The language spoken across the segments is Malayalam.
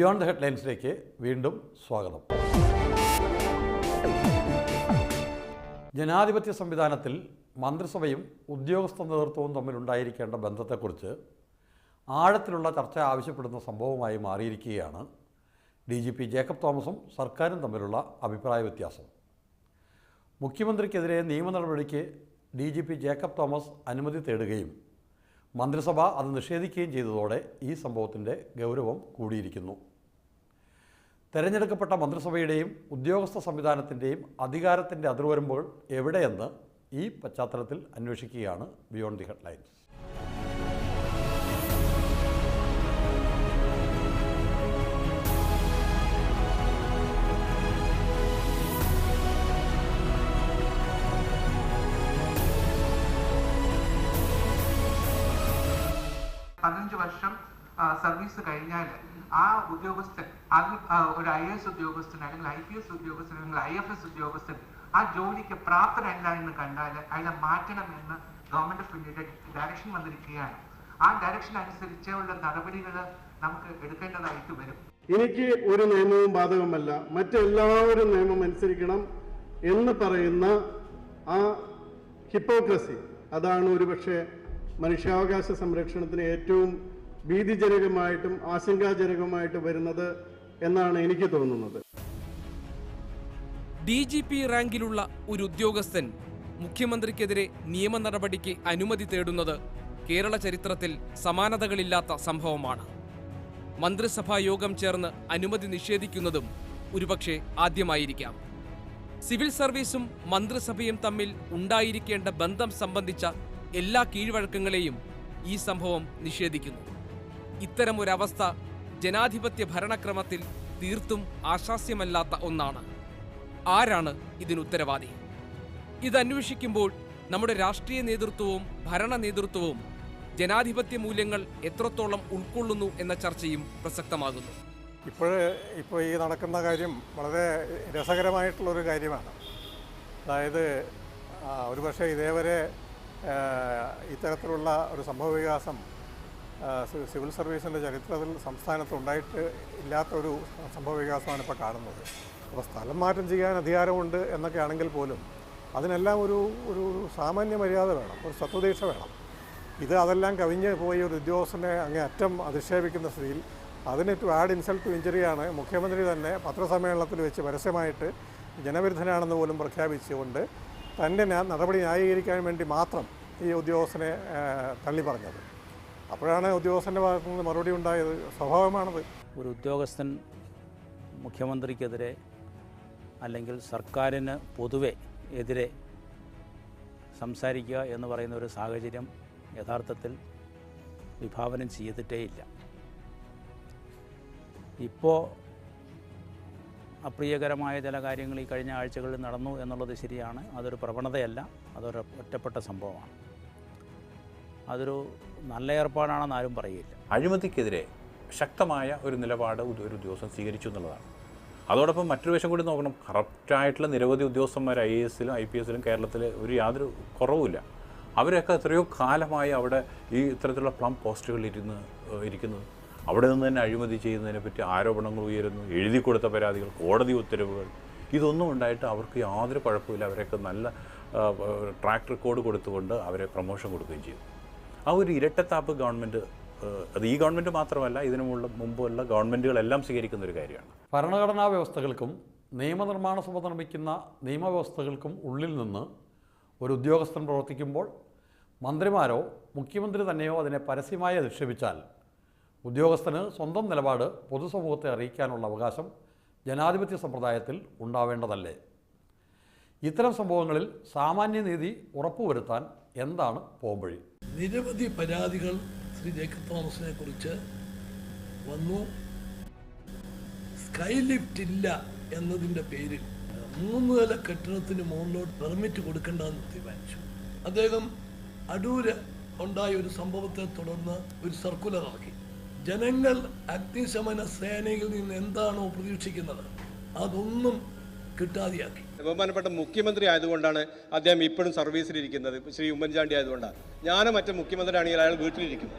ബിയോണ്ട് ദ ഹെഡ്ലൈൻസിലേക്ക് വീണ്ടും സ്വാഗതം. ജനാധിപത്യ സംവിധാനത്തിൽ മന്ത്രിസഭയും ഉദ്യോഗസ്ഥ നേതൃത്വവും തമ്മിലുണ്ടായിരിക്കേണ്ട ബന്ധത്തെക്കുറിച്ച് ആഴത്തിലുള്ള ചർച്ച ആവശ്യപ്പെടുന്ന സംഭവമായി മാറിയിരിക്കുകയാണ് ഡി ജി പി ജേക്കബ് തോമസും സർക്കാരും തമ്മിലുള്ള അഭിപ്രായ വ്യത്യാസം. മുഖ്യമന്ത്രിക്കെതിരെ നിയമ നടപടിക്ക് D G P Jacob Thomas അനുമതി തേടുകയും മന്ത്രിസഭ അത് നിഷേധിക്കുകയും ചെയ്തതോടെ ഈ സംഭവത്തിന്റെ ഗൗരവം കൂടിയിരിക്കുന്നു. തെരഞ്ഞെടുക്കപ്പെട്ട മന്ത്രിസഭയുടെയും ഉദ്യോഗസ്ഥ സംവിധാനത്തിന്റെയും അധികാരത്തിന്റെ അതിർവരമ്പുകൾ എവിടെയെന്ന് ഈ പശ്ചാത്തലത്തിൽ അന്വേഷിക്കുകയാണ് ബിയോണ്ട് ദി ഹെഡ്ലൈൻസ് പതിനഞ്ച് വർഷം സർവീസ് കഴിഞ്ഞാൽ ആ ഉദ്യോഗസ്ഥൻ അതിൽ ഒരു ഐ എസ് ഉദ്യോഗസ്ഥൻ അല്ലെങ്കിൽ ഐ പി എസ് ഉദ്യോഗസ്ഥൻ അല്ലെങ്കിൽ ഐ എഫ് എസ് ഉദ്യോഗസ്ഥൻ ആ ജോലിക്ക് പ്രാപ്തനല്ല എന്ന് കണ്ടാൽ അയാളെ മാറ്റണം എന്ന് ഗവൺമെന്റ് ഓഫ് ഇന്ത്യയുടെ ഡയറക്ഷൻ വന്നിരിക്കുകയാണ്. ആ ഡയറക്ഷൻ അനുസരിച്ചുള്ള നടപടികൾ നമുക്ക് എടുക്കേണ്ടതായിട്ട് വരും. എനിക്ക് ഒരു നിയമവും ബാധകമല്ല മറ്റെല്ലാവരും നിയമം അനുസരിക്കണം എന്ന് പറയുന്ന ആ ഹിപ്പോക്രസി അതാണ് ഒരുപക്ഷെ മനുഷ്യാവകാശ സംരക്ഷണത്തിന് ഏറ്റവും ഭീതിജനകമായിട്ടും ആശങ്കാജനകമായിട്ട് വരുന്നത് എന്നാണ് എനിക്ക് തോന്നുന്നത്. ഡി ജി പി റാങ്കിലുള്ള ഒരു ഉദ്യോഗസ്ഥൻ മുഖ്യമന്ത്രിക്കെതിരെ നിയമ നടപടിക്ക് അനുമതി തേടുന്നത് കേരള ചരിത്രത്തിൽ സമാനതകളില്ലാത്ത സംഭവമാണ്. മന്ത്രിസഭാ യോഗം ചേർന്ന് അനുമതി നിഷേധിക്കുന്നതും ഒരുപക്ഷെ ആദ്യമായിരിക്കാം. സിവിൽ സർവീസും മന്ത്രിസഭയും തമ്മിൽ ഉണ്ടായിരിക്കേണ്ട ബന്ധം സംബന്ധിച്ച എല്ലാ കീഴ്വഴക്കങ്ങളെയും ഈ സംഭവം നിഷേധിക്കുന്നു. ഇത്തരമൊരവസ്ഥ ജനാധിപത്യ ഭരണക്രമത്തിൽ തീർത്തും ആശാസ്യമല്ലാത്ത ഒന്നാണ്. ആരാണ് ഇതിനുത്തരവാദി? ഇതന്വേഷിക്കുമ്പോൾ നമ്മുടെ രാഷ്ട്രീയ നേതൃത്വവും ഭരണ നേതൃത്വവും ജനാധിപത്യ മൂല്യങ്ങൾ എത്രത്തോളം ഉൾക്കൊള്ളുന്നു എന്ന ചർച്ചയും പ്രസക്തമാകുന്നു. ഇപ്പോൾ ഇപ്പോൾ ഈ നടക്കുന്ന കാര്യം വളരെ രസകരമായിട്ടുള്ളൊരു കാര്യമാണ്. അതായത് ഒരുപക്ഷെ ഇതേവരെ ഇത്തരത്തിലുള്ള ഒരു സംഭവവികാസം ആ, സി- സിവിൽ സർവീസിന്റെ ചരിത്രത്തിൽ സംസ്ഥാനത്ത് ഉണ്ടായിട്ട് ഇല്ലാത്തൊരു സംഭവ വികാസമാണ് ഇപ്പോൾ കാണുന്നത്. അപ്പോൾ സ്ഥലം മാറ്റം ചെയ്യാൻ അധികാരമുണ്ട് എന്നൊക്കെ ആണെങ്കിൽ പോലും അതിനെല്ലാം ഒരു ഒരു സാമാന്യ മര്യാദ വേണം ഒരു സത്വദീക്ഷ വേണം. ഇത് അതെല്ലാം കവിഞ്ഞ് പോയി ഒരു ഉദ്യോഗസ്ഥനെ അങ്ങേ അറ്റം അധിക്ഷേപിക്കുന്ന സ്ഥിതിയിൽ അതിന് ടു ആഡ് ഇൻസൾട്ട് ടു ഇഞ്ചുറിയാണ് മുഖ്യമന്ത്രി തന്നെ പത്രസമ്മേളനത്തിൽ വെച്ച് പരസ്യമായിട്ട് ജനവിരുദ്ധനാണെന്ന് പോലും പ്രഖ്യാപിച്ചുകൊണ്ട് തന്റെ നടപടി ന്യായീകരിക്കാൻ വേണ്ടി മാത്രം ഈ ഉദ്യോഗസ്ഥനെ തള്ളി പറഞ്ഞത് അപ്പോഴാണ് ഉദ്യോഗസ്ഥന്റെ ഭാഗത്തു നിന്ന് മറുപടി ഉണ്ടായത്. സ്വഭാവമാണത് ഒരു ഉദ്യോഗസ്ഥൻ മുഖ്യമന്ത്രിക്കെതിരെ അല്ലെങ്കിൽ സർക്കാരിന് പൊതുവെ എതിരെ സംസാരിക്കുക എന്ന് പറയുന്ന ഒരു സാഹചര്യം യഥാർത്ഥത്തിൽ വിഭാവനം ചെയ്തിട്ടേയില്ല. ഇപ്പോൾ അപ്രിയകരമായ ചില കാര്യങ്ങൾ ഈ കഴിഞ്ഞ ആഴ്ചകളിൽ നടന്നു എന്നുള്ളത് ശരിയാണ്. അതൊരു പ്രവണതയല്ല. അതൊരു ഒറ്റപ്പെട്ട സംഭവമാണ്. അതൊരു നല്ല ഏർപ്പാടാണെന്ന് ആരും പറയില്ല. അഴിമതിക്കെതിരെ ശക്തമായ ഒരു നിലപാട് ഒരു ഉദ്യോഗസ്ഥൻ സ്വീകരിച്ചു എന്നുള്ളതാണ്. അതോടൊപ്പം മറ്റൊരു വശം കൂടി നോക്കണം. കറപ്റ്റായിട്ടുള്ള നിരവധി ഉദ്യോഗസ്ഥന്മാർ ഐ എ എസിലും ഐ പി എസിലും കേരളത്തിൽ ഒരു യാതൊരു കുറവുമില്ല. അവരൊക്കെ എത്രയോ കാലമായി അവിടെ ഈ ഇത്തരത്തിലുള്ള പ്ലം പോസ്റ്റുകളിൽ ഇരുന്ന് ഇരിക്കുന്നത് അവിടെ നിന്ന് തന്നെ അഴിമതി ചെയ്യുന്നതിനെ പറ്റി ആരോപണങ്ങൾ ഉയരുന്നു. എഴുതി കൊടുത്ത പരാതികൾ കോടതി ഉത്തരവുകൾ. ഇതൊന്നും ഉണ്ടായിട്ട് അവർക്ക് യാതൊരു കുഴപ്പമില്ല അവരൊക്കെ നല്ല ട്രാക്ക് റെക്കോർഡ് കൊടുത്തുകൊണ്ട് അവരെ പ്രൊമോഷൻ കൊടുക്കുകയും ചെയ്തു. ആ ഒരു ഇരട്ടത്താപ്പ് ഗവൺമെന്റ് അത് ഈ ഗവൺമെന്റ് മാത്രമല്ല ഇതിനു മുമ്പ് മുമ്പുള്ള ഗവൺമെന്റുകളെല്ലാം സ്വീകരിക്കുന്ന ഒരു കാര്യമാണ്. ഭരണഘടനാ വ്യവസ്ഥകൾക്കും നിയമനിർമ്മാണ സഭ നിർമ്മിക്കുന്ന നിയമവ്യവസ്ഥകൾക്കും ഉള്ളിൽ നിന്ന് ഒരു ഉദ്യോഗസ്ഥൻ പ്രവർത്തിക്കുമ്പോൾ മന്ത്രിമാരോ മുഖ്യമന്ത്രി തന്നെയോ അതിനെ പരസ്യമായി അധിക്ഷേപിച്ചാൽ ഉദ്യോഗസ്ഥന് സ്വന്തം നിലപാട് പൊതുസമൂഹത്തെ അറിയിക്കാനുള്ള അവകാശം ജനാധിപത്യ സമ്പ്രദായത്തിൽ ഉണ്ടാവേണ്ടതല്ലേ? ഇത്തരം സംഭവങ്ങളിൽ സാമാന്യനീതി ഉറപ്പുവരുത്താൻ എന്താണ് പോംവഴി? നിരവധി പരാതികൾ ശ്രീ ജേക്കബ് തോമസിനെ കുറിച്ച് വന്നു. സ്കൈ ലിഫ്റ്റ് ഇല്ല എന്നതിന്റെ പേരിൽ മൂന്ന് നില കെട്ടിടത്തിന് മുകളിലോട്ട് പെർമിറ്റ് കൊടുക്കേണ്ടെന്ന് തീരുമാനിച്ചു. അദ്ദേഹം അടൂര് ഉണ്ടായ ഒരു സംഭവത്തെ തുടർന്ന് ഒരു സർക്കുലർ ഇറക്കി. ജനങ്ങൾ അഗ്നിശമന സേനയിൽ നിന്ന് എന്താണോ പ്രതീക്ഷിക്കുന്നത് അതൊന്നും കിട്ടാതെയാക്കി. ബഹുമാനപ്പെട്ട മുഖ്യമന്ത്രി ആയതുകൊണ്ടാണ് അദ്ദേഹം ഇപ്പോഴും സർവീസിലിരിക്കുന്നത്. ശ്രീ ഉമ്മൻചാണ്ടി ആയതുകൊണ്ടാണ്. ഞാനും മറ്റേ മുഖ്യമന്ത്രി ആണെങ്കിൽ അയാൾ വീട്ടിലിരിക്കും.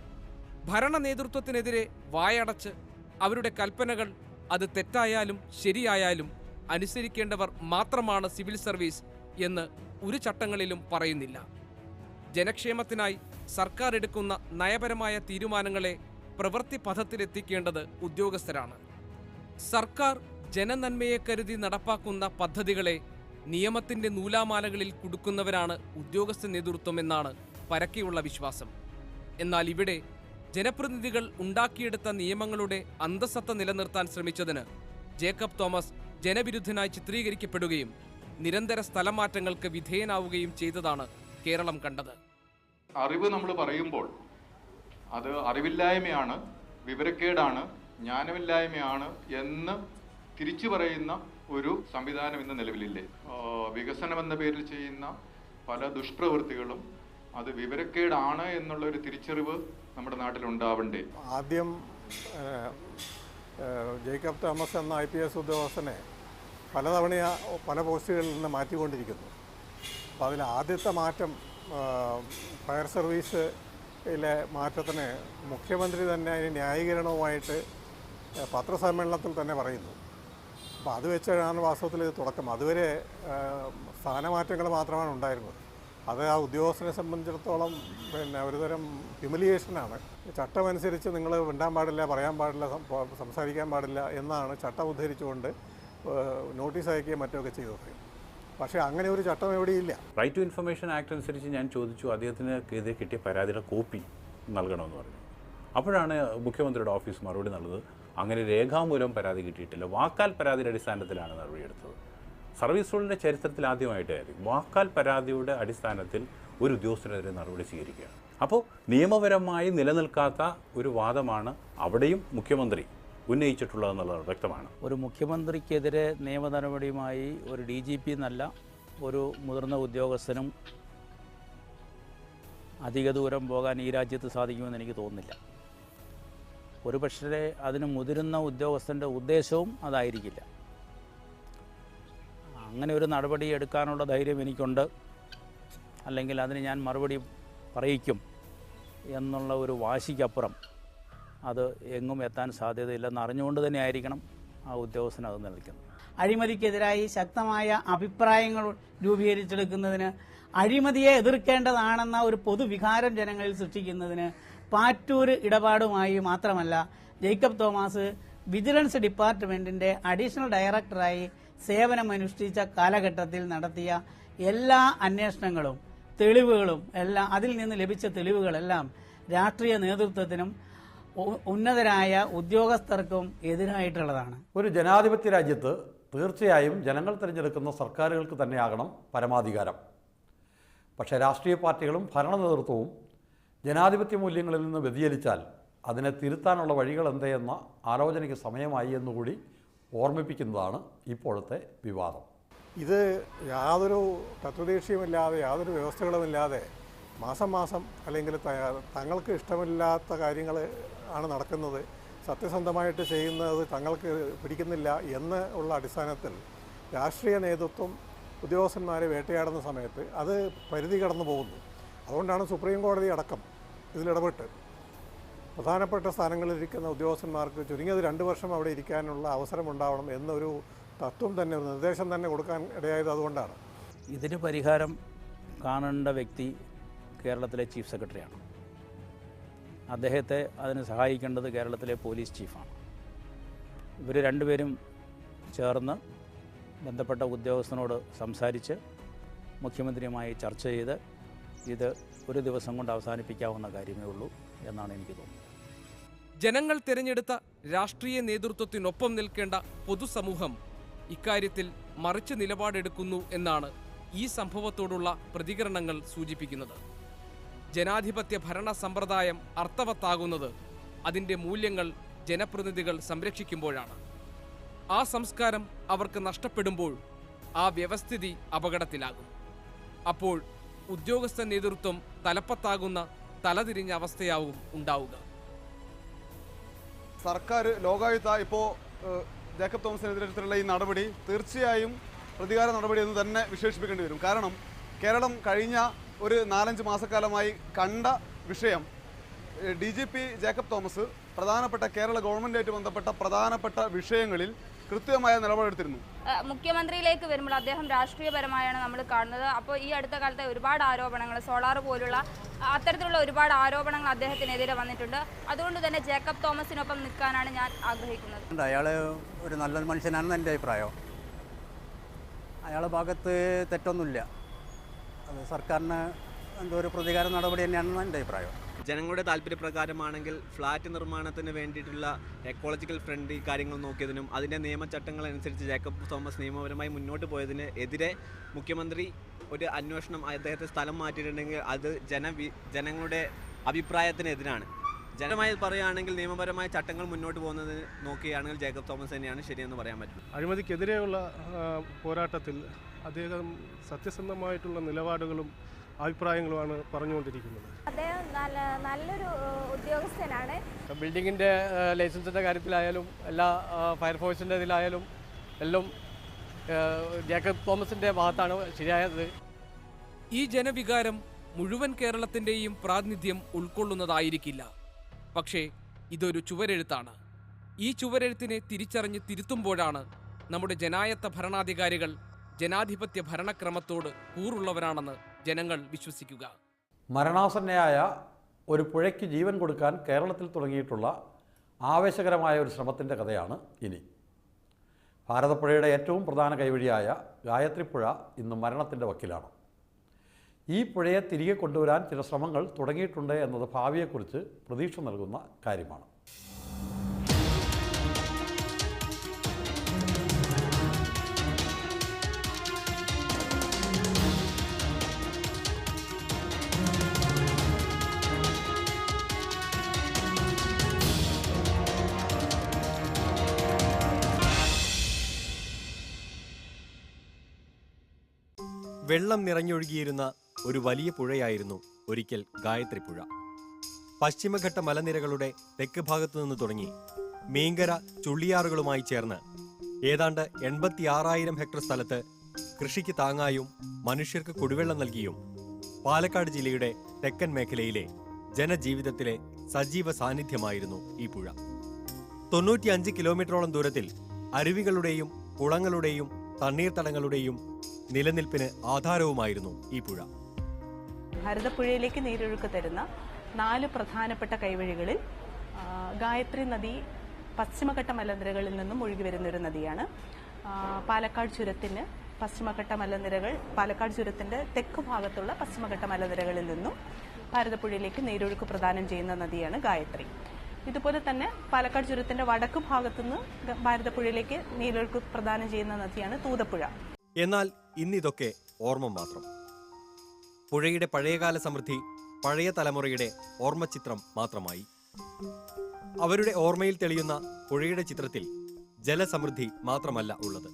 ഭരണ നേതൃത്വത്തിനെതിരെ വായടച്ച് അവരുടെ കൽപ്പനകൾ അത് തെറ്റായാലും ശരിയായാലും അനുസരിക്കേണ്ടവർ മാത്രമാണ് സിവിൽ സർവീസ് എന്ന് ഒരു ചട്ടങ്ങളിലും പറയുന്നില്ല. ജനക്ഷേമത്തിനായി സർക്കാർ എടുക്കുന്ന നയപരമായ തീരുമാനങ്ങളെ പ്രവൃത്തി പഥത്തിലെത്തിക്കേണ്ടത് ഉദ്യോഗസ്ഥരാണ്. സർക്കാർ ജനനന്മയെ കരുതി നടപ്പാക്കുന്ന പദ്ധതികളെ നിയമത്തിന്റെ നൂലാമാലകളിൽ കുടുക്കുന്നവരാണ് ഉദ്യോഗസ്ഥ നേതൃത്വം എന്നാണ് പരക്കെയുള്ള വിശ്വാസം. എന്നാൽ ഇവിടെ ജനപ്രതിനിധികൾ ഉണ്ടാക്കിയെടുത്ത നിയമങ്ങളുടെ അന്തസത്ത നിലനിർത്താൻ ശ്രമിച്ചതിന് ജേക്കബ് തോമസ് ജനവിരുദ്ധനായി ചിത്രീകരിക്കപ്പെടുകയും നിരന്തര സ്ഥലമാറ്റങ്ങൾക്ക് വിധേയനാവുകയും ചെയ്തതാണ് കേരളം കണ്ടത്. അറിവ് നമ്മൾ പറയുമ്പോൾ അത് അറിവില്ലായ്മയാണ് വിവരക്കേടാണ് ജ്ഞാനമില്ലായ്മയാണ് എന്ന് തിരിച്ചു പറയുന്ന ഒരു സംവിധാനം ഇന്ന് നിലവിലില്ലേ? വികസനം എന്ന പേരിൽ ചെയ്യുന്ന പല ദുഷ്പ്രവൃത്തികളും അത് വിവരക്കേടാണ് എന്നുള്ള ഒരു തിരിച്ചറിവ് നമ്മുടെ നാട്ടിൽ ഉണ്ടാവണ്ടേ ആദ്യം ജേക്കബ് തോമസ് എന്ന ഐ പി എസ് ഉദ്യോഗസ്ഥനെ പലതവണ പല പോസ്റ്റുകളിൽ നിന്ന് മാറ്റിക്കൊണ്ടിരിക്കുന്നു. അപ്പോൾ അതിൽ ആദ്യത്തെ മാറ്റം ഫയർ സർവീസിലെ മാറ്റത്തിന് മുഖ്യമന്ത്രി തന്നെ അതിന് ന്യായീകരണവുമായിട്ട് പത്രസമ്മേളനത്തിൽ തന്നെ പറയുന്നു. അപ്പോൾ അത് വെച്ചാണ് വാസ്തവത്തിൽ ഇത് തുടക്കം. അതുവരെ സ്ഥാനമാറ്റങ്ങൾ മാത്രമാണ് ഉണ്ടായിരുന്നത്. അത് ആ ഉദ്യോഗസ്ഥനെ സംബന്ധിച്ചിടത്തോളം പിന്നെ ഒരുതരം ഹ്യൂമിലിയേഷനാണ് ചട്ടമനുസരിച്ച് നിങ്ങൾ വിണ്ടാൻ പാടില്ല പറയാൻ പാടില്ല സംസാരിക്കാൻ പാടില്ല എന്നാണ് ചട്ടം ഉദ്ധരിച്ചുകൊണ്ട് നോട്ടീസ് അയക്കുകയും മറ്റുമൊക്കെ ചെയ്തത്. പക്ഷേ അങ്ങനെ ഒരു ചട്ടം എവിടെയില്ല. റൈറ്റ് ടു ഇൻഫർമേഷൻ ആക്ട് അനുസരിച്ച് ഞാൻ ചോദിച്ചു അദ്ദേഹത്തിന് എതിരെ കിട്ടിയ പരാതിയുടെ കോപ്പി നൽകണമെന്ന് പറഞ്ഞു. അപ്പോഴാണ് മുഖ്യമന്ത്രിയുടെ ഓഫീസ് മറുപടി നൽകുന്നത്. അങ്ങനെ രേഖാമൂലം പരാതി കിട്ടിയിട്ടില്ല. വാക്കാൽ പരാതിയുടെ അടിസ്ഥാനത്തിലാണ് നടപടി എടുത്തത്. സർവീസ് റൂളിന്റെ ചരിത്രത്തിൽ ആദ്യമായിട്ടായിരിക്കും. വാക്കാൽ പരാതിയുടെ അടിസ്ഥാനത്തിൽ ഒരു ഉദ്യോഗസ്ഥനെതിരെ നടപടി സ്വീകരിക്കുകയാണ്. അപ്പോൾ നിയമപരമായി നിലനിൽക്കാത്ത ഒരു വാദമാണ് അവിടെയും മുഖ്യമന്ത്രി ഉന്നയിച്ചിട്ടുള്ളതെന്നുള്ളത് വ്യക്തമാണ്. ഒരു മുഖ്യമന്ത്രിക്കെതിരെ നിയമ നടപടിയുമായി ഒരു ഡി ജി പി എന്നല്ല ഒരു മുതിർന്ന ഉദ്യോഗസ്ഥനും അധിക ദൂരം പോകാൻ ഈ രാജ്യത്ത് സാധിക്കുമെന്ന് എനിക്ക് തോന്നുന്നില്ല. ഒരു പക്ഷേ അതിന് മുതിരുന്ന ഉദ്യോഗസ്ഥന്റെ ഉദ്ദേശവും അതായിരിക്കില്ല. അങ്ങനെ ഒരു നടപടി എടുക്കാനുള്ള ധൈര്യം എനിക്കുണ്ട്. അല്ലെങ്കിൽ അതിന് ഞാൻ മറുപടി പറയിക്കും എന്നുള്ള ഒരു വാശിക്കപ്പുറം അത് എങ്ങും എത്താൻ സാധ്യതയില്ലെന്ന് അറിഞ്ഞുകൊണ്ട് തന്നെ ആയിരിക്കണം ആ ഉദ്യോഗസ്ഥൻ അത് നിൽക്കുന്നത് അഴിമതിക്കെതിരായി ശക്തമായ അഭിപ്രായങ്ങൾ രൂപീകരിച്ചെടുക്കുന്നതിന് അഴിമതിയെ എതിർക്കേണ്ടതാണെന്ന ഒരു പൊതുവികാരം ജനങ്ങളിൽ സൃഷ്ടിക്കുന്നതിന് പാറ്റൂര് ഇടപാടുമായി മാത്രമല്ല ജേക്കബ് തോമസ് വിജിലൻസ് ഡിപ്പാർട്ട്മെന്റിന്റെ അഡീഷണൽ ഡയറക്ടറായി സേവനമനുഷ്ഠിച്ച കാലഘട്ടത്തിൽ നടത്തിയ എല്ലാ അന്വേഷണങ്ങളും തെളിവുകളും എല്ലാം അതിൽ നിന്ന് ലഭിച്ച തെളിവുകളെല്ലാം രാഷ്ട്രീയ നേതൃത്വത്തിനും ഉന്നതരായ ഉദ്യോഗസ്ഥർക്കും എതിരായിട്ടുള്ളതാണ്. ഒരു ജനാധിപത്യ രാജ്യത്ത് തീർച്ചയായും ജനങ്ങൾ തിരഞ്ഞെടുക്കുന്ന സർക്കാരുകൾക്ക് തന്നെയാകണം പരമാധികാരം. പക്ഷേ രാഷ്ട്രീയ പാർട്ടികളും ഭരണ നേതൃത്വവും ജനാധിപത്യ മൂല്യങ്ങളിൽ നിന്ന് വ്യതിചലിച്ചാൽ അതിനെ തിരുത്താനുള്ള വഴികൾ എന്തെന്ന ആലോചനയ്ക്ക് സമയമായി എന്നുകൂടി ഓർമ്മിപ്പിക്കുന്നതാണ് ഇപ്പോഴത്തെ വിവാദം. ഇത് യാതൊരു തത്വദീക്ഷയുമില്ലാതെ യാതൊരു വ്യവസ്ഥകളുമില്ലാതെ മാസം മാസം അല്ലെങ്കിൽ തങ്ങൾക്ക് ഇഷ്ടമില്ലാത്ത കാര്യങ്ങൾ ആണ് നടക്കുന്നത്. സത്യസന്ധമായിട്ട് ചെയ്യുന്നത് തങ്ങൾക്ക് പിടിക്കുന്നില്ല എന്ന് ഉള്ള അടിസ്ഥാനത്തിൽ രാഷ്ട്രീയ നേതൃത്വം ഉദ്യോഗസ്ഥന്മാരെ വേട്ടയാടുന്ന സമയത്ത് അത് പരിധി കടന്നു പോകുന്നു. അതുകൊണ്ടാണ് സുപ്രീം കോടതി അടക്കം ഇതിലിടപെട്ട് പ്രധാനപ്പെട്ട സ്ഥാനങ്ങളിലിരിക്കുന്ന ഉദ്യോഗസ്ഥന്മാർക്ക് ചുരുങ്ങിയത് രണ്ട് വർഷം അവിടെ ഇരിക്കാനുള്ള അവസരം ഉണ്ടാവണം എന്നൊരു തത്വം തന്നെ ഒരു നിർദ്ദേശം തന്നെ കൊടുക്കാൻ ഇടയായത് അതുകൊണ്ടാണ്. ഇതിന് പരിഹാരം കാണേണ്ട വ്യക്തി കേരളത്തിലെ ചീഫ് സെക്രട്ടറിയാണ്. അദ്ദേഹത്തെ അതിന് സഹായിക്കേണ്ടത് കേരളത്തിലെ പോലീസ് ചീഫാണ്. ഇവർ രണ്ടുപേരും ചേർന്ന് ബന്ധപ്പെട്ട ഉദ്യോഗസ്ഥനോട് സംസാരിച്ച് മുഖ്യമന്ത്രിയുമായി ചർച്ച ചെയ്ത് ഇത് ഒരു ദിവസം കൊണ്ട് അവസാനിപ്പിക്കാവുന്ന കാര്യമേ ഉള്ളൂ എന്നാണ് എനിക്ക് തോന്നുന്നത്. ജനങ്ങൾ തിരഞ്ഞെടുത്ത രാഷ്ട്രീയ നേതൃത്വത്തിനൊപ്പം നിൽക്കേണ്ട പൊതുസമൂഹം ഇക്കാര്യത്തിൽ മറിച്ച് നിലപാടെടുക്കുന്നു എന്നാണ് ഈ സംഭവത്തോടുള്ള പ്രതികരണങ്ങൾ സൂചിപ്പിക്കുന്നത്. ജനാധിപത്യ ഭരണ സമ്പ്രദായം അർത്ഥവത്താകുന്നത് അതിന്റെ മൂല്യങ്ങൾ ജനപ്രതിനിധികൾ സംരക്ഷിക്കുമ്പോഴാണ്. ആ സംസ്കാരം അവർക്ക് നഷ്ടപ്പെടുമ്പോൾ ആ വ്യവസ്ഥിതി അപകടത്തിലാകും. അപ്പോൾ ഉദ്യോഗസ്ഥ നേതൃത്വം തലപ്പത്താകുന്ന തലതിരിഞ്ഞ അവസ്ഥയാവും ഉണ്ടാവുക. സർക്കാർ ലോകായുക്ത ഇപ്പോൾ ജേക്കബ് തോമസിനെതിരെടുത്തുള്ള ഈ നടപടി തീർച്ചയായും പ്രതികാര നടപടി എന്ന് തന്നെ വിശേഷിപ്പിക്കേണ്ടി വരും. കാരണം കേരളം കഴിഞ്ഞ ഒരു നാലഞ്ച് മാസക്കാലമായി കണ്ട വിഷയം D G P Jacob Thomas പ്രധാനപ്പെട്ട കേരള ഗവൺമെന്റുമായിട്ട് ബന്ധപ്പെട്ട പ്രധാനപ്പെട്ട വിഷയങ്ങളിൽ കൃത്യമായ നിലപാടെടുത്തിരുന്നു. മുഖ്യമന്ത്രിയിലേക്ക് വരുമ്പോൾ അദ്ദേഹം രാഷ്ട്രീയപരമായാണ് നമ്മൾ കാണുന്നത്. അപ്പോൾ ഈ അടുത്ത കാലത്തെ ഒരുപാട് ആരോപണങ്ങൾ സോളാർ പോലുള്ള അത്തരത്തിലുള്ള ഒരുപാട് ആരോപണങ്ങൾ അദ്ദേഹത്തിനെതിരെ വന്നിട്ടുണ്ട്. അതുകൊണ്ട് തന്നെ ജേക്കബ് തോമസിനൊപ്പം നിൽക്കാനാണ് ഞാൻ ആഗ്രഹിക്കുന്നത്. അയാൾ ഒരു നല്ല മനുഷ്യനാണെന്ന് എന്റെ അഭിപ്രായം. അയാളുടെ ഭാഗത്ത് തെറ്റൊന്നുമില്ല. അത് സർക്കാരിന് എന്തോ ഒരു പ്രതികാര നടപടി തന്നെയാണെന്ന് എന്റെ അഭിപ്രായം. ജനങ്ങളുടെ താല്പര്യപ്രകാരമാണെങ്കിൽ ഫ്ലാറ്റ് നിർമ്മാണത്തിന് വേണ്ടിയിട്ടുള്ള എക്കോളജിക്കൽ ഫ്രണ്ട്ലി കാര്യങ്ങൾ നോക്കിയതിനും അതിന്റെ നിയമചട്ടങ്ങൾ അനുസരിച്ച് ജേക്കബ് തോമസ് നിയമപരമായി മുന്നോട്ട് പോയതിന് എതിരെ മുഖ്യമന്ത്രി ഒരു അന്വേഷണം അദ്ദേഹത്തെ സ്ഥലം മാറ്റിയിട്ടുണ്ടെങ്കിൽ അത് ജന ജനങ്ങളുടെ അഭിപ്രായത്തിനെതിരാണ്. ജനമായി പറയുകയാണെങ്കിൽ നിയമപരമായ ചട്ടങ്ങൾ മുന്നോട്ട് പോകുന്നതിന് നോക്കുകയാണെങ്കിൽ ജേക്കബ് തോമസ് തന്നെയാണ് ശരിയെന്ന് പറയാൻ പറ്റും അഴിമതിക്കെതിരെയുള്ള പോരാട്ടത്തിൽ അദ്ദേഹം സത്യസന്ധമായിട്ടുള്ള നിലപാടുകളും അഭിപ്രായങ്ങളുമാണ് പറഞ്ഞുകൊണ്ടിരിക്കുന്നത്. അദ്ദേഹം നല്ല നല്ലൊരു ഉദ്യോഗസ്ഥനാണ്. ബിൽഡിങ്ങിന്റെ ലൈസൻസിന്റെ കാര്യത്തിലായാലും എല്ലാ ഫയർഫോഴ്സിന്റെ ഇതിലായാലും എല്ലാം ജേക്കബ് തോമസിന്റെ ഭാഗത്താണ് ശരിയായത്. ഈ ജനവികാരം മുഴുവൻ കേരളത്തിന്റെയും പ്രാതിനിധ്യം ഉൾക്കൊള്ളുന്നതായിരിക്കില്ല. പക്ഷേ ഇതൊരു ചുവരെഴുത്താണ്. ഈ ചുവരെഴുത്തിനെ തിരിച്ചറിഞ്ഞ് തിരുത്തുമ്പോഴാണ് നമ്മുടെ ജനായത്ത ഭരണാധികാരികൾ ജനാധിപത്യ ഭരണക്രമത്തോട് കൂറുള്ളവരാണെന്ന് ജനങ്ങൾ വിശ്വസിക്കുക. മരണാസന്നയായ ഒരു പുഴയ്ക്ക് ജീവൻ കൊടുക്കാൻ കേരളത്തിൽ തുടങ്ങിയിട്ടുള്ള ആവേശകരമായ ഒരു ശ്രമത്തിന്റെ കഥയാണ് ഇനി. ഭാരതപ്പുഴയുടെ ഏറ്റവും പ്രധാന കൈവഴിയായ ഗായത്രിപ്പുഴ ഇന്ന് മരണത്തിന്റെ വക്കിലാണ്. ഈ പുഴയെ തിരികെ കൊണ്ടുവരാൻ ചില ശ്രമങ്ങൾ തുടങ്ങിയിട്ടുണ്ട് എന്നത് ഭാവിയെക്കുറിച്ച് പ്രതീക്ഷ നൽകുന്ന കാര്യമാണ്. വെള്ളം നിറഞ്ഞൊഴുകിയിരുന്ന ഒരു വലിയ പുഴയായിരുന്നു ഒരിക്കൽ ഗായത്രി പുഴ പശ്ചിമഘട്ട മലനിരകളുടെ തെക്ക് ഭാഗത്തു നിന്ന് തുടങ്ങി മീങ്കര ചുള്ളിയാറുകളുമായി ചേർന്ന് ഏതാണ്ട് എൺപത്തിയാറായിരം ഹെക്ടർ സ്ഥലത്ത് കൃഷിക്ക് താങ്ങായും മനുഷ്യർക്ക് കുടിവെള്ളം നൽകിയും പാലക്കാട് ജില്ലയുടെ തെക്കൻ മേഖലയിലെ ജനജീവിതത്തിലെ സജീവ സാന്നിധ്യമായിരുന്നു ഈ പുഴ. തൊണ്ണൂറ്റിയഞ്ച് കിലോമീറ്ററോളം ദൂരത്തിൽ അരുവികളുടെയും കുളങ്ങളുടെയും തണ്ണീർത്തടങ്ങളുടെയും നിലനിൽപ്പിന് ആധാരവുമായിരുന്നു ഈ പുഴ. ഭാരതപ്പുഴയിലേക്ക് നീരൊഴുക്ക് തരുന്ന നാല് പ്രധാനപ്പെട്ട കൈവഴികളിൽ ഗായത്രി നദി പശ്ചിമഘട്ട മലനിരകളിൽ നിന്നും ഒഴുകി വരുന്ന ഒരു നദിയാണ്. പാലക്കാട് ചുരത്തിന് പശ്ചിമഘട്ട മലനിരകൾ പാലക്കാട് ചുരത്തിന്റെ തെക്ക് ഭാഗത്തുള്ള പശ്ചിമഘട്ട മലനിരകളിൽ നിന്നും ഭാരതപ്പുഴയിലേക്ക് നീരൊഴുക്ക് പ്രദാനം ചെയ്യുന്ന നദിയാണ് ഗായത്രി. ഇതുപോലെ തന്നെ പാലക്കാട് ചുരത്തിന്റെ വടക്ക് ഭാഗത്തുനിന്ന് ഭാരതപ്പുഴയിലേക്ക് നീരൊഴുക്ക് പ്രദാനം ചെയ്യുന്ന നദിയാണ് തൂതപ്പുഴ. എന്നാൽ ഇന്നിതൊക്കെ ഓർമ്മ മാത്രം. പുഴയുടെ പഴയകാല സമൃദ്ധി പഴയ തലമുറയുടെ ഓർമ്മചിത്രം മാത്രമായി. അവരുടെ ഓർമ്മയിൽ തെളിയുന്ന പുഴയുടെ ചിത്രത്തിൽ ജലസമൃദ്ധി മാത്രമല്ല ഉള്ളത്.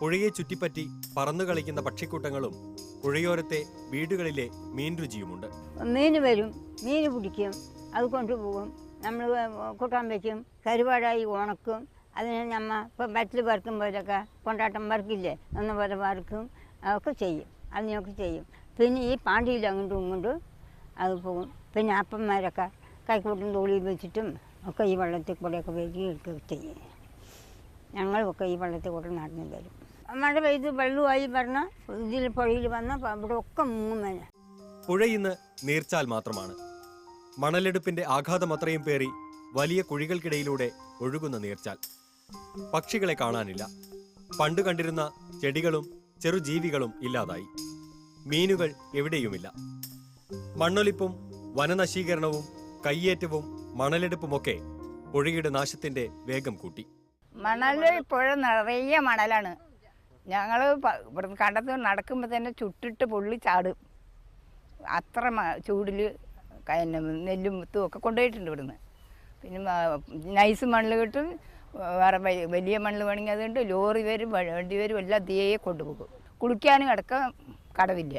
പുഴയെ ചുറ്റിപ്പറ്റി പറന്നു കളിക്കുന്ന പക്ഷിക്കൂട്ടങ്ങളും പുഴയോരത്തെ വീടുകളിലെ മീൻ രുചിയുമുണ്ട് മീൻ വരും മീൻ പിടിക്കും അത് കൊണ്ടുപോകും നമ്മൾ കൂട്ടാൻ വയ്ക്കും കരുവാടായി ഉണക്കും അതിന് നമ്മ ഇപ്പം വറ്റിൽ വറുക്കുമ്പോഴൊക്കെ കൊണ്ടാട്ടം വറുക്കില്ലേ ഒന്ന് പോലെ വറുക്കും അതൊക്കെ ചെയ്യും അതിനൊക്കെ ചെയ്യും. പിന്നെ ഈ പാണ്ടിയിൽ അങ്ങോട്ടും ഇങ്ങോട്ടും അത് പോകും. പിന്നെ അപ്പന്മാരൊക്കെ കൈക്കൂട്ടും തോളിയിൽ വെച്ചിട്ടും ഒക്കെ ഈ വെള്ളത്തിൽ കൂടെയൊക്കെ വരികയൊക്കെ ചെയ്യും. ഞങ്ങളൊക്കെ ഈ വെള്ളത്തിൽ കൂടെ നടന്നു വരും. മഴ പെയ്ത് വെള്ളമായി പറഞ്ഞാൽ ഇതിൽ പുഴയിൽ വന്ന ഇവിടെ ഒക്കെ മൂന്ന് പുഴയിന്ന് നീർച്ചാൽ മാത്രമാണ്. മണലെടുപ്പിന്റെ ആഘാതം അത്രയും പേറി വലിയ കുഴികൾക്കിടയിലൂടെ ഒഴുകുന്ന നീർച്ചാൽ. പക്ഷികളെ കാണാനില്ല. പണ്ട് കണ്ടിരുന്ന ചെടികളും ചെറുജീവികളും ഇല്ലാതായി. മീനുകൾ എവിടെയുമില്ല. മണ്ണൊലിപ്പും വനനശീകരണവും കയ്യേറ്റവും മണലെടുപ്പുമൊക്കെ പുഴയുടെ നാശത്തിന്റെ വേഗം കൂട്ടി. മണൽ പുഴ നിറയെ മണലാണ്. ഞങ്ങൾ കണ്ടത്ത് നടക്കുമ്പോൾ തന്നെ ചുട്ടിട്ട് പൊള്ളി ചാടും. അത്ര ചൂടിൽ നെല്ലും മുത്തും ഒക്കെ കൊണ്ടുപോയിട്ടുണ്ട് ഇവിടുന്ന്. പിന്നെ നൈസ് മണ്ണിൽ കിട്ടും. വേറെ വലിയ മണ്ണിൽ വേണമെങ്കിൽ അതുകൊണ്ട് ലോറി വരും വണ്ടി വരും എല്ലാം തീയെ കൊണ്ടുപോകും. കുളിക്കാനും കിടക്കാൻ കടവില്ല.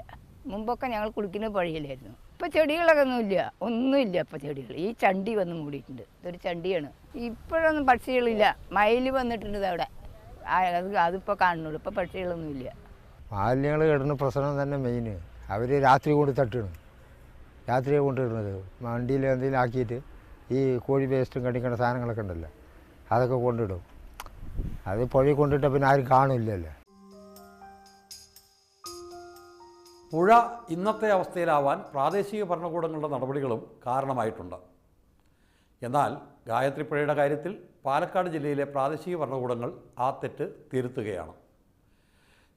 മുമ്പൊക്കെ ഞങ്ങൾ കുളിക്കുന്നത് പഴയില്ലായിരുന്നു ഇപ്പം ചെടികളൊക്കെ ഒന്നുമില്ല ഒന്നുമില്ല ഇപ്പം ചെടികൾ. ഈ ചണ്ടി വന്ന് മൂടിയിട്ടുണ്ട്. ഇതൊരു ചണ്ടിയാണ്. ഇപ്പോഴൊന്നും പക്ഷികളില്ല. മയിൽ വന്നിട്ടുണ്ട് അവിടെ. അത് അതിപ്പോൾ കാണുന്നുള്ളൂ. ഇപ്പം പക്ഷികളൊന്നുമില്ല മാലിന്യങ്ങൾ കിടന്ന പ്രശ്നം തന്നെ മെയിൻ അവർ രാത്രി കൊണ്ട് തട്ടണം രാത്രിയാണ് കൊണ്ടിടുന്നത് വണ്ടിയിൽ എന്തെങ്കിലും ആക്കിയിട്ട് ഈ കോഴി വേസ്റ്റും കടിക്കേണ്ട സാധനങ്ങളൊക്കെ ഉണ്ടല്ലോ. അതൊക്കെ കൊണ്ടിടും. അത് പുഴയിൽ കൊണ്ടിട്ട് പിന്നെ ആരും കാണില്ലല്ലേ. പുഴ ഇന്നത്തെ അവസ്ഥയിലാവാൻ പ്രാദേശിക ഭരണകൂടങ്ങളുടെ നടപടികളും കാരണമായിട്ടുണ്ട്. എന്നാൽ ഗായത്രി പുഴയുടെ കാര്യത്തിൽ പാലക്കാട് ജില്ലയിലെ പ്രാദേശിക ഭരണകൂടങ്ങൾ ആ തെറ്റ് തിരുത്തുകയാണ്.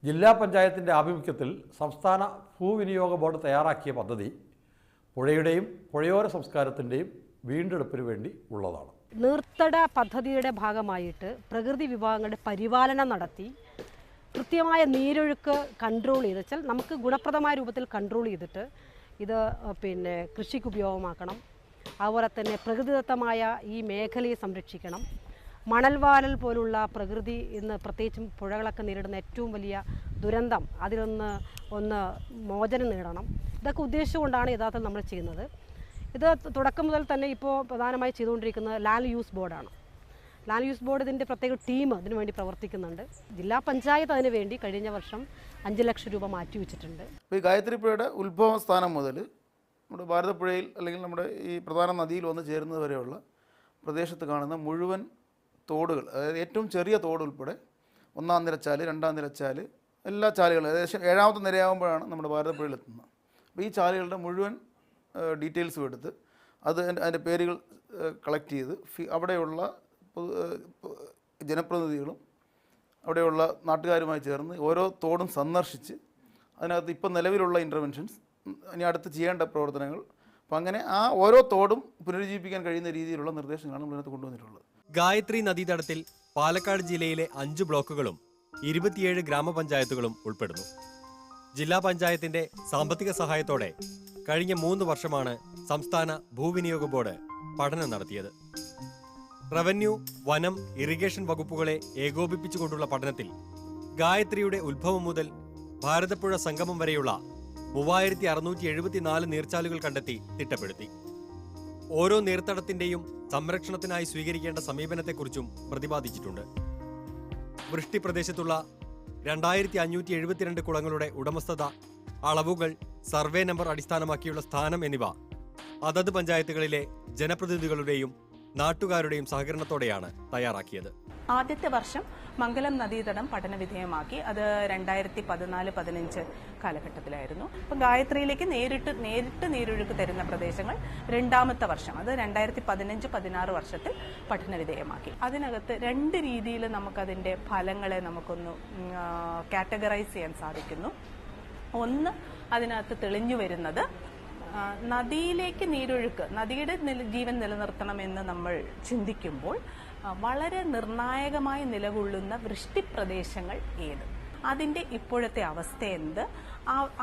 ജില്ലാ പഞ്ചായത്തിന്റെ ആഭിമുഖ്യത്തിൽ സംസ്ഥാന ഭൂവിനിയോഗ ബോർഡ് തയ്യാറാക്കിയ പദ്ധതി പുഴയുടെയും പുഴയോര സംസ്കാരത്തിന്റെയും വീണ്ടെടുപ്പിന് വേണ്ടി ഉള്ളതാണ്. നീർത്തട പദ്ധതിയുടെ ഭാഗമായിട്ട് പ്രകൃതി വിഭാഗങ്ങളുടെ പരിപാലനം നടത്തി. കൃത്യമായ നീരൊഴുക്ക് കൺട്രോൾ ചെയ്ത് വെച്ചാൽ നമുക്ക് ഗുണപ്രദമായ രൂപത്തിൽ കൺട്രോൾ ചെയ്തിട്ട് ഇത് പിന്നെ കൃഷിക്ക് ഉപയോഗമാക്കണം. അതുപോലെ തന്നെ പ്രകൃതിദത്തമായ ഈ മേഖലയെ സംരക്ഷിക്കണം. മണൽവാലൽ പോലുള്ള പ്രകൃതി ഇന്ന് പ്രത്യേകിച്ചും പുഴകളൊക്കെ നേരിടുന്ന ഏറ്റവും വലിയ ദുരന്തം. അതിലൊന്ന് ഒന്ന് മോചനം നേടണം. ഇതൊക്കെ ഉദ്ദേശിച്ചുകൊണ്ടാണ് യഥാർത്ഥം നമ്മൾ ചെയ്യുന്നത്. ഇത് തുടക്കം മുതൽ തന്നെ ഇപ്പോൾ പ്രധാനമായി ചെയ്തുകൊണ്ടിരിക്കുന്നത് ലാൻഡ് യൂസ് ബോർഡാണ്. ലാൻഡ് യൂസ് ബോർഡ് ഇതിന്റെ പ്രത്യേക ടീം അതിനു വേണ്ടി പ്രവർത്തിക്കുന്നുണ്ട്. ജില്ലാ പഞ്ചായത്ത് അതിന് വേണ്ടി കഴിഞ്ഞ വർഷം അഞ്ച് ലക്ഷം രൂപ മാറ്റിവെച്ചിട്ടുണ്ട് ഈ ഗായത്രി പുഴയുടെ ഉത്ഭവ സ്ഥാനം മുതൽ നമ്മുടെ ഭാരതപ്പുഴയിൽ അല്ലെങ്കിൽ നമ്മുടെ ഈ പ്രധാന നദിയിൽ വന്ന് ചേരുന്നത് വരെയുള്ള പ്രദേശത്ത് കാണുന്ന മുഴുവൻ തോടുകൾ അതായത് ഏറ്റവും ചെറിയ തോട് ഉൾപ്പെടെ ഒന്നാം നിരച്ചാൽ രണ്ടാം നിരച്ചാൽ എല്ലാ ചാലുകളും ഏകദേശം ഏഴാമത്തെ നിരയാകുമ്പോഴാണ് നമ്മുടെ ഭാരതപ്പുഴയിൽ എത്തുന്നത്. അപ്പോൾ ഈ ചാലുകളുടെ മുഴുവൻ ഡീറ്റെയിൽസും എടുത്ത് അത് അതിന്റെ പേരുകൾ കളക്ട് ചെയ്ത് അവിടെയുള്ള ജനപ്രതിനിധികളും അവിടെയുള്ള നാട്ടുകാരുമായി ചേർന്ന് ഓരോ തോടും സന്ദർശിച്ച് അതിനകത്ത് ഇപ്പം നിലവിലുള്ള ഇന്റർവെൻഷൻസ് ഇനി അടുത്ത് ചെയ്യേണ്ട പ്രവർത്തനങ്ങൾ. അപ്പം അങ്ങനെ ആ ഓരോ തോടും പുനരുജ്ജീവിപ്പിക്കാൻ കഴിയുന്ന രീതിയിലുള്ള നിർദ്ദേശങ്ങളാണ് നമ്മളിനകത്ത് കൊണ്ടുവന്നിട്ടുള്ളത്. ഗായത്രി നദീതടത്തിൽ പാലക്കാട് ജില്ലയിലെ അഞ്ച് ബ്ലോക്കുകളും ഇരുപത്തിയേഴ് ഗ്രാമപഞ്ചായത്തുകളും ഉൾപ്പെടുന്നു. ജില്ലാ പഞ്ചായത്തിന്റെ സാമ്പത്തിക സഹായത്തോടെ കഴിഞ്ഞ മൂന്ന് വർഷമാണ് സംസ്ഥാന ഭൂവിനിയോഗ ബോർഡ് പഠനം നടത്തിയത്. റവന്യൂ വനം ഇറിഗേഷൻ വകുപ്പുകളെ ഏകോപിപ്പിച്ചുകൊണ്ടുള്ള പഠനത്തിൽ ഗായത്രിയുടെ ഉത്ഭവം മുതൽ ഭാരതപ്പുഴ സംഗമം വരെയുള്ള മൂവായിരത്തി അറുന്നൂറ്റി എഴുപത്തിനാല് നീർച്ചാലുകൾ കണ്ടെത്തി തിട്ടപ്പെടുത്തി. ഓരോ നീർത്തടത്തിന്റെയും സംരക്ഷണത്തിനായി സ്വീകരിക്കേണ്ട സമീപനത്തെക്കുറിച്ചും പ്രതിപാദിച്ചിട്ടുണ്ട്. വൃഷ്ടി പ്രദേശത്തുള്ള രണ്ടായിരത്തി അഞ്ഞൂറ്റി എഴുപത്തിരണ്ട് കുളങ്ങളുടെ ഉടമസ്ഥത അളവുകൾ സർവേ നമ്പർ അടിസ്ഥാനമാക്കിയുള്ള സ്ഥാനം എന്നിവ അതത് പഞ്ചായത്തുകളിലെ ജനപ്രതിനിധികളുടെയും നാട്ടുകാരുടെയും സഹകരണത്തോടെയാണ് തയ്യാറാക്കിയത്. ആദ്യത്തെ വർഷം മംഗലം നദീതടം പഠനവിധേയമാക്കി. അത് രണ്ടായിരത്തി പതിനാല് പതിനഞ്ച് കാലഘട്ടത്തിലായിരുന്നു. അപ്പം ഗായത്രിയിലേക്ക് നേരിട്ട് നേരിട്ട് നീരൊഴുക്ക് തരുന്ന പ്രദേശങ്ങൾ രണ്ടാമത്തെ വർഷം. അത് രണ്ടായിരത്തി പതിനഞ്ച് പതിനാറ് വർഷത്തിൽ പഠനവിധേയമാക്കി. അതിനകത്ത് രണ്ട് രീതിയിൽ നമുക്കതിന്റെ ഫലങ്ങളെ നമുക്കൊന്ന് കാറ്റഗറൈസ് ചെയ്യാൻ സാധിക്കുന്നു. ഒന്ന് അതിനകത്ത് തെളിഞ്ഞു വരുന്നത് നദിയിലേക്ക് നീരൊഴുക്ക് നദിയുടെ ജീവൻ നിലനിർത്തണമെന്ന് നമ്മൾ ചിന്തിക്കുമ്പോൾ വളരെ നിർണായകമായി നിലകൊള്ളുന്ന വൃഷ്ടിപ്രദേശങ്ങൾ ഏത്? അതിന്റെ ഇപ്പോഴത്തെ അവസ്ഥ എന്ത്?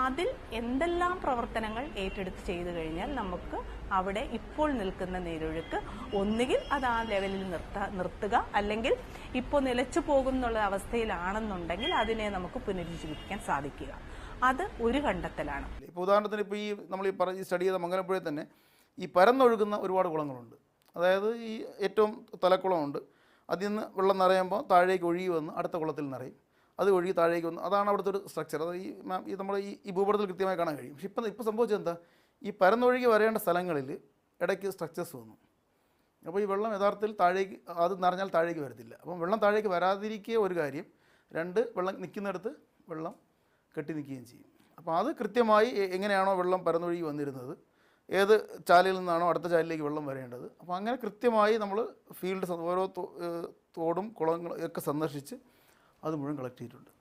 അതിൽ എന്തെല്ലാം പ്രവർത്തനങ്ങൾ ഏറ്റെടുത്ത് ചെയ്തു കഴിഞ്ഞാൽ നമുക്ക് അവിടെ ഇപ്പോൾ നിൽക്കുന്ന നീരൊഴുക്ക് ഒന്നുകിൽ അത് ആ ലെവലിൽ നിർത്ത നിർത്തുക അല്ലെങ്കിൽ ഇപ്പോൾ നിലച്ചു പോകുന്നുള്ള അവസ്ഥയിലാണെന്നുണ്ടെങ്കിൽ അതിനെ നമുക്ക് പുനരുജ്ജീവിപ്പിക്കാൻ സാധിക്കുക. അത് ഒരു കണ്ടെത്തലാണ് ഇപ്പോൾ ഉദാഹരണത്തിന് ഇപ്പോൾ ഈ നമ്മൾ ഈ പറഞ്ഞ സ്റ്റഡി ചെയ്ത മംഗലപ്പുഴയിൽ തന്നെ ഈ പരന്നൊഴുകുന്ന ഒരുപാട് കുളങ്ങളുണ്ട്. അതായത് ഈ ഏറ്റവും തലക്കുളമുണ്ട്. അതിൽ നിന്ന് വെള്ളം നിറയുമ്പോൾ താഴേക്ക് ഒഴുകി വന്ന് അടുത്ത കുളത്തിൽ നിറയും. അത് ഒഴുകി താഴേക്ക് വന്ന് അതാണ് അവിടുത്തെ ഒരു സ്ട്രക്ചർ അത് ഈ ഈ നമ്മൾ ഈ ഈ ഭൂപടത്തിൽ കൃത്യമായി കാണാൻ കഴിയും. പക്ഷെ ഇപ്പം ഇപ്പോൾ സംഭവിച്ചത് എന്താ? ഈ പരന്നൊഴുകി വരേണ്ട സ്ഥലങ്ങളിൽ ഇടയ്ക്ക് സ്ട്രക്ചേഴ്സ് വന്നു. അപ്പോൾ ഈ വെള്ളം യഥാർത്ഥത്തിൽ താഴേക്ക് അത് നിറഞ്ഞാൽ താഴേക്ക് വരത്തില്ല. അപ്പം വെള്ളം താഴേക്ക് വരാതിരിക്കുക ഒരു കാര്യം. രണ്ട് വെള്ളം നിൽക്കുന്നിടത്ത് വെള്ളം കെട്ടി നിൽക്കുകയും ചെയ്യും. അപ്പോൾ അത് കൃത്യമായി എങ്ങനെയാണോ വെള്ളം പരന്നൊഴുകി വന്നിരുന്നത് ഏത് ചാലിൽ നിന്നാണോ അടുത്ത ചാലിലേക്ക് വെള്ളം വരേണ്ടത്. അപ്പോൾ അങ്ങനെ കൃത്യമായി നമ്മൾ ഫീൽഡ് ഓരോ തോടും കുളങ്ങളും ഒക്കെ സന്ദർശിച്ച് അത് മുഴുവൻ കളക്ട് ചെയ്തിട്ടുണ്ട്.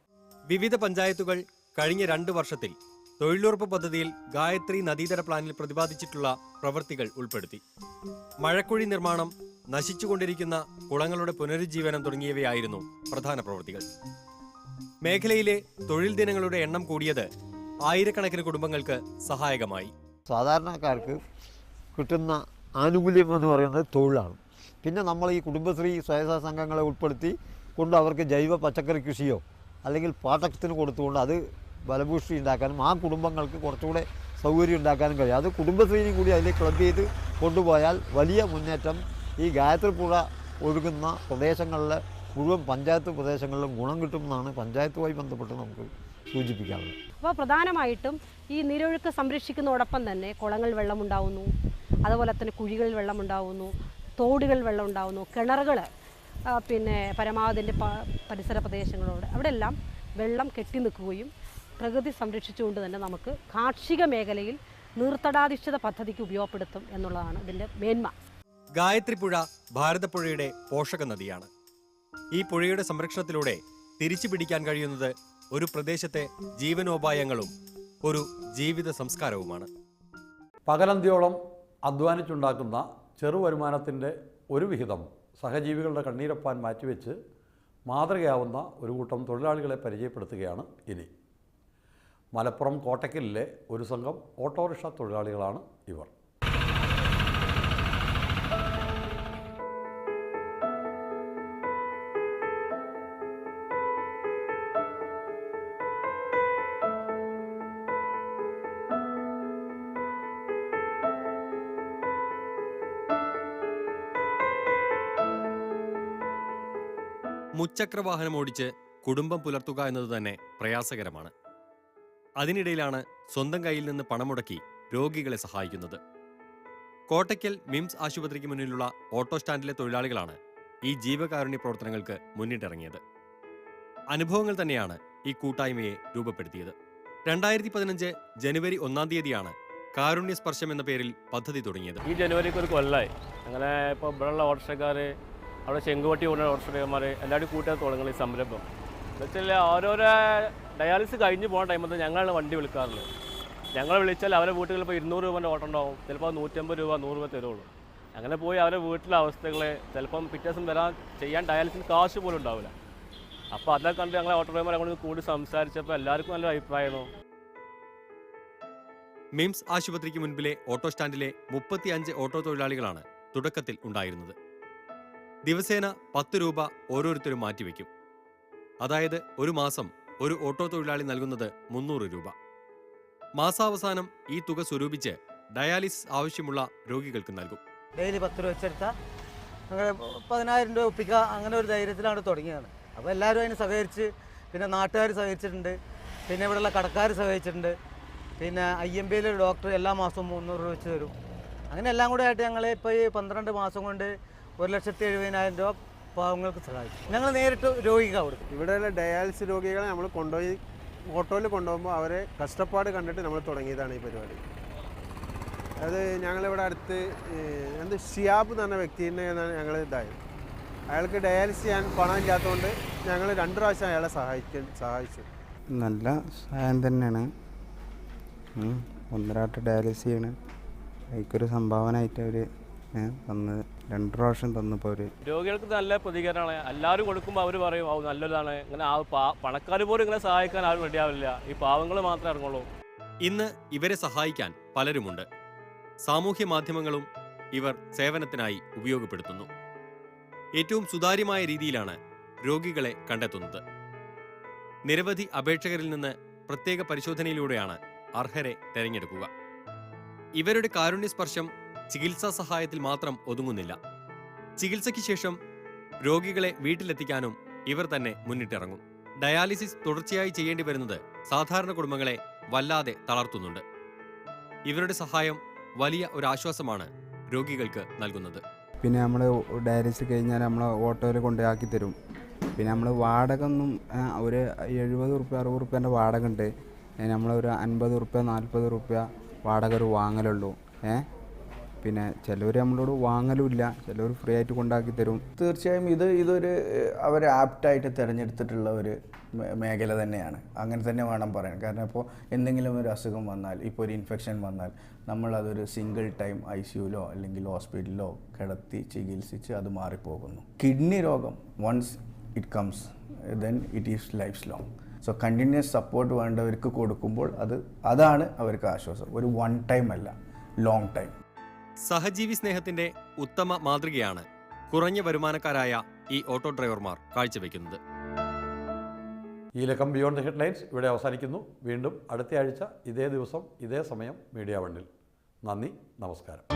വിവിധ പഞ്ചായത്തുകൾ കഴിഞ്ഞ രണ്ട് വർഷത്തിൽ തൊഴിലുറപ്പ് പദ്ധതിയിൽ ഗായത്രി നദീതര പ്ലാനിൽ പ്രതിപാദിച്ചിട്ടുള്ള പ്രവൃത്തികൾ ഉൾപ്പെടുത്തി. മഴക്കുഴി നിർമ്മാണം നശിച്ചുകൊണ്ടിരിക്കുന്ന കുളങ്ങളുടെ പുനരുജ്ജീവനം തുടങ്ങിയവയായിരുന്നു പ്രധാന പ്രവൃത്തികൾ. മേഖലയിലെ തൊഴിൽ ദിനങ്ങളുടെ എണ്ണം കൂടിയത് ആയിരക്കണക്കിന് കുടുംബങ്ങൾക്ക് സഹായകമായി. സാധാരണക്കാർക്ക് കിട്ടുന്ന ആനുകൂല്യം എന്ന് പറയുന്നത് തൊഴിലാണ്. പിന്നെ നമ്മൾ ഈ കുടുംബശ്രീ സ്വയംസഹായ സംഘങ്ങളെ ഉൾപ്പെടുത്തി കൊണ്ട് അവർക്ക് ജൈവ പച്ചക്കറി കൃഷിയോ അല്ലെങ്കിൽ പാട്ടത്തിന് കൊടുത്തുകൊണ്ട് അത് ബലഭൂഷ്ടി ഉണ്ടാക്കാനും ആ കുടുംബങ്ങൾക്ക് കുറച്ചുകൂടെ സൗകര്യം ഉണ്ടാക്കാനും കഴിയും. അത് കുടുംബശ്രീയും കൂടി അതിൽ ക്ലബ് ചെയ്ത് കൊണ്ടുപോയാൽ വലിയ മുന്നേറ്റം ഈ ഗായത്രിപ്പുഴ ഒഴുകുന്ന പ്രദേശങ്ങളിലെ മുഴുവൻ പഞ്ചായത്ത് പ്രദേശങ്ങളിലും ഗുണം കിട്ടുമെന്നാണ് പഞ്ചായത്തുമായി ബന്ധപ്പെട്ട് നമുക്ക് സൂചിപ്പിക്കാറുള്ളത് അപ്പോൾ പ്രധാനമായിട്ടും ഈ നീരൊഴുക്ക് സംരക്ഷിക്കുന്നതോടൊപ്പം തന്നെ കുളങ്ങൾ വെള്ളമുണ്ടാവുന്നു അതുപോലെ തന്നെ കുഴികളിൽ വെള്ളമുണ്ടാവുന്നു തോടുകൾ വെള്ളമുണ്ടാവുന്നു കിണറുകൾ പിന്നെ പരമാവധിന്റെ പരിസര പ്രദേശങ്ങളോട് അവിടെ എല്ലാം വെള്ളം കെട്ടി നിൽക്കുകയും പ്രകൃതി സംരക്ഷിച്ചുകൊണ്ട് തന്നെ നമുക്ക് കാർഷിക മേഖലയിൽ നീർത്തടാധിഷ്ഠിത പദ്ധതിക്ക് ഉപയോഗപ്പെടുത്തും എന്നുള്ളതാണ് ഇതിന്റെ മേന്മ. ഗായത്രിപ്പുഴ ഭാരതപ്പുഴയുടെ പോഷക നദിയാണ് ഈ പുഴയുടെ സംരക്ഷണത്തിലൂടെ തിരിച്ചു പിടിക്കാൻ കഴിയുന്നത് ഒരു പ്രദേശത്തെ ജീവനോപായങ്ങളും ഒരു ജീവിത സംസ്കാരവുമാണ്. പകലന്തിയോളം അധ്വാനിച്ചുണ്ടാക്കുന്ന ചെറുവരുമാനത്തിന്റെ ഒരു വിഹിതം സഹജീവികളുടെ കണ്ണീരൊപ്പാൻ മാറ്റിവെച്ച് മാതൃകയാവുന്ന ഒരു കൂട്ടം തൊഴിലാളികളെ പരിചയപ്പെടുത്തുകയാണ് ഇനി. മലപ്പുറം കോട്ടക്കലിലെ ഒരു സംഘം ഓട്ടോറിക്ഷ തൊഴിലാളികളാണ് ഇവർ. മുച്ചക്ര വാഹനം ഓടിച്ച് കുടുംബം പുലർത്തുക എന്നത് തന്നെ പ്രയാസകരമാണ്. അതിനിടയിലാണ് സ്വന്തം കയ്യിൽ നിന്ന് പണമുടക്കി രോഗികളെ സഹായിക്കുന്നത്. കോട്ടയ്ക്കൽ മിംസ് ആശുപത്രിക്ക് മുന്നിലുള്ള ഓട്ടോ സ്റ്റാൻഡിലെ തൊഴിലാളികളാണ് ഈ ജീവകാരുണ്യ പ്രവർത്തനങ്ങൾക്ക് മുന്നിട്ടിറങ്ങിയത്. അനുഭവങ്ങൾ തന്നെയാണ് ഈ കൂട്ടായ്മയെ രൂപപ്പെടുത്തിയത്. രണ്ടായിരത്തി പതിനഞ്ച് ജനുവരി ഒന്നാം തീയതിയാണ് കാരുണ്യ സ്പർശം എന്ന പേരിൽ പദ്ധതി തുടങ്ങിയത്. ഈ ജനുവരിക്ക് ഒരു കൊല്ലായി. അങ്ങനെ ഇപ്പോൾ ഇവിടെയുള്ള ഓട്ടോറിക്ഷക്കാർ അവിടെ ചെങ്കുവട്ടി കൊണ്ടുള്ള ഓട്ടോറിക്ഷക്കാർ എല്ലാവരും കൂട്ടാൻ തുടങ്ങുന്ന ഈ സംരംഭം. എന്നുവെച്ചാൽ ഓരോരോ ഡയാലിസ് കഴിഞ്ഞ് പോകുന്ന ടൈമിൽ ഞങ്ങളാണ് വണ്ടി വിളിക്കാറുള്ളത്. ഞങ്ങൾ വിളിച്ചാൽ അവരെ വീട്ടിൽ ഇപ്പോൾ ഇരുന്നൂറ് രൂപേന്റെ ഓട്ടം ഉണ്ടാവും. ചിലപ്പോൾ നൂറ്റമ്പത് രൂപ നൂറ് രൂപ തരുള്ളൂ. അങ്ങനെ പോയി അവരെ വീട്ടിലെ അവസ്ഥകൾ ചിലപ്പം പിറ്റേ ദിവസം വരാൻ ചെയ്യാൻ ഡയാലിസിന് കാശ് പോലും ഉണ്ടാവില്ല. അപ്പോൾ അതൊക്കെ കണ്ട് ഞങ്ങളെ ഓട്ടോ ഡ്രൈവർ അങ്ങോട്ട് കൂടി സംസാരിച്ചപ്പോൾ എല്ലാവർക്കും നല്ല അഭിപ്രായമായിരുന്നു. മിംസ് ആശുപത്രിക്ക് മുൻപിലെ ഓട്ടോ സ്റ്റാൻഡിലെ മുപ്പത്തിയഞ്ച് ഓട്ടോ തൊഴിലാളികളാണ് തുടക്കത്തിൽ ഉണ്ടായിരുന്നത്. ദിവസേന പത്ത് രൂപ ഓരോരുത്തരും മാറ്റിവെക്കും. അതായത് ഒരു മാസം ഒരു ഓട്ടോ തൊഴിലാളി നൽകുന്നത് മുന്നൂറ് രൂപ. മാസാവസാനം ഈ തുക സ്വരൂപിച്ച് ഡയാലിസിസ് ആവശ്യമുള്ള രോഗികൾക്ക് നൽകും. ഡെയിലി പത്ത് രൂപ വെച്ചെടുത്താൽ പതിനായിരം രൂപ ഒപ്പിക്കുക അങ്ങനെ ഒരു ധൈര്യത്തിലാണ് തുടങ്ങിയതാണ്. അപ്പോൾ എല്ലാവരും അതിന് സഹകരിച്ച് പിന്നെ നാട്ടുകാർ സഹകരിച്ചിട്ടുണ്ട്. പിന്നെ ഇവിടെയുള്ള കടക്കാർ സഹകരിച്ചിട്ടുണ്ട്. പിന്നെ ഐ എം ബിയിലെ ഡോക്ടർ എല്ലാ മാസവും മുന്നൂറ് രൂപ വെച്ച് തരും. അങ്ങനെ എല്ലാം കൂടെ ആയിട്ട് ഞങ്ങൾ ഇപ്പോൾ ഈ പന്ത്രണ്ട് മാസം കൊണ്ട് ഒരു ലക്ഷത്തി എഴുപതിനായിരം രൂപ പാവങ്ങൾക്ക് സഹായിക്കും ഞങ്ങൾ നേരിട്ട് രോഗിക്ക് കൊടുക്കും. ഇവിടെയുള്ള ഡയാലിസിസ് രോഗികളെ നമ്മൾ കൊണ്ടുപോയി ഓട്ടോയിൽ കൊണ്ടുപോകുമ്പോൾ അവരെ കഷ്ടപ്പാട് കണ്ടിട്ട് നമ്മൾ തുടങ്ങിയതാണ് ഈ പരിപാടി. അത് ഞങ്ങളിവിടെ അടുത്ത് എന്ത് ഷിയാബ് എന്ന് പറഞ്ഞ വ്യക്തിനെ ഞങ്ങൾ ഇതായത്. അയാൾക്ക് ഡയാലിസിസ് ചെയ്യാൻ പണം ഇല്ലാത്തതുകൊണ്ട് ഞങ്ങൾ രണ്ട് പ്രാവശ്യം അയാളെ സഹായിക്കാൻ സഹായിച്ചു. നല്ല സഹായം തന്നെയാണ്. ഒന്നരാട്ട് ഡയാലിസിസ് ചെയ്യണം. അതിക്കൊരു സംഭാവന ആയിട്ട് അവർ തന്നത് രണ്ട് പ്രാവശ്യം തന്നപ്പോൾ അവർ രോഗികൾക്ക് നല്ല പ്രതികരണമാണ്. എല്ലാവരും കൊടുക്കുമ്പോൾ അവർ പറയും അത് നല്ലതാണ് ഇങ്ങനെ ആ പാ പണക്കാർ പോലും ഇങ്ങനെ സഹായിക്കാൻ ആരും റെഡിയാവില്ല ഈ പാവങ്ങൾ മാത്രമേ ഇറങ്ങുള്ളൂ. ഇന്ന് ഇവരെ സഹായിക്കാൻ പലരുമുണ്ട്. സാമൂഹ്യ മാധ്യമങ്ങളും ഇവർ സേവനത്തിനായി ഉപയോഗപ്പെടുത്തുന്നു. ഏറ്റവും സുതാര്യമായ രീതിയിലാണ് രോഗികളെ കണ്ടെത്തുന്നത്. നിരവധി അപേക്ഷകരിൽ നിന്ന് പ്രത്യേക പരിശോധനയിലൂടെയാണ് അർഹരെ തെരഞ്ഞെടുക്കുക. ഇവരുടെ കാരുണ്യസ്പർശം ചികിത്സാ സഹായത്തിൽ മാത്രം ഒതുങ്ങുന്നില്ല. ചികിത്സയ്ക്ക് ശേഷം രോഗികളെ വീട്ടിലെത്തിക്കാനും ഇവർ തന്നെ മുന്നിട്ടിറങ്ങും. ഡയാലിസിസ് തുടർച്ചയായി ചെയ്യേണ്ടി വരുന്നത് സാധാരണ കുടുംബങ്ങളെ വല്ലാതെ തളർത്തുന്നുണ്ട്. ഇവരുടെ സഹായം വലിയ ഒരു ആശ്വാസമാണ് രോഗികൾക്ക് നൽകുന്നത്. പിന്നെ നമ്മൾ ഡയാലിസിസ് കഴിഞ്ഞാൽ നമ്മൾ ഓട്ടോയിൽ കൊണ്ടാക്കി തരും. പിന്നെ നമ്മൾ വാടക ഒന്നും ഒരു എഴുപത് റുപ്യ അറുപത് റുപ്യേന്റെ വാടക ഉണ്ട് നമ്മളൊരു അൻപത് റുപ്യ നാൽപ്പത് റുപ്യ വാടക ഒരു വാങ്ങലുള്ളൂ. ഏ? പിന്നെ ചിലവർ നമ്മളോട് വാങ്ങലുമില്ല ചിലവർ ഫ്രീ ആയിട്ട് കൊണ്ടാക്കി തരും. തീർച്ചയായും ഇത് ഇതൊരു അവർ ആപ്റ്റായിട്ട് തിരഞ്ഞെടുത്തിട്ടുള്ള ഒരു മേഖല തന്നെയാണ്. അങ്ങനെ തന്നെ വേണം പറയാൻ. കാരണം ഇപ്പോൾ എന്തെങ്കിലും ഒരു അസുഖം വന്നാൽ ഇപ്പോൾ ഒരു ഇൻഫെക്ഷൻ വന്നാൽ നമ്മളതൊരു സിംഗിൾ ടൈം ഐ സിയുലോ അല്ലെങ്കിൽ ഹോസ്പിറ്റലിലോ കിടത്തി ചികിത്സിച്ച് അത് മാറിപ്പോകുന്നു. കിഡ്നി രോഗം once it comes then it is life long so continuous support വേണ്ടവർക്ക് കൊടുക്കുമ്പോൾ അത് അതാണ് അവർക്ക് ആശ്വാസം. ഒരു വൺ ടൈം അല്ല ലോങ് ടൈം സഹജീവി സ്നേഹത്തിന്റെ ഉത്തമ മാതൃകയാണ് കുറഞ്ഞ വരുമാനക്കാരായ ഈ ഓട്ടോ ഡ്രൈവർമാർ കാഴ്ചവെക്കുന്നത്. ഈ ലക്കം ബിയോണ്ട് ഹെഡ് ഹെഡ്ലൈൻസ് ഇവിടെ അവസാനിക്കുന്നു. വീണ്ടും അടുത്ത ആഴ്ച ഇതേ ദിവസം ഇതേ സമയം മീഡിയ വണ്ണിൽ. നന്ദി നമസ്കാരം.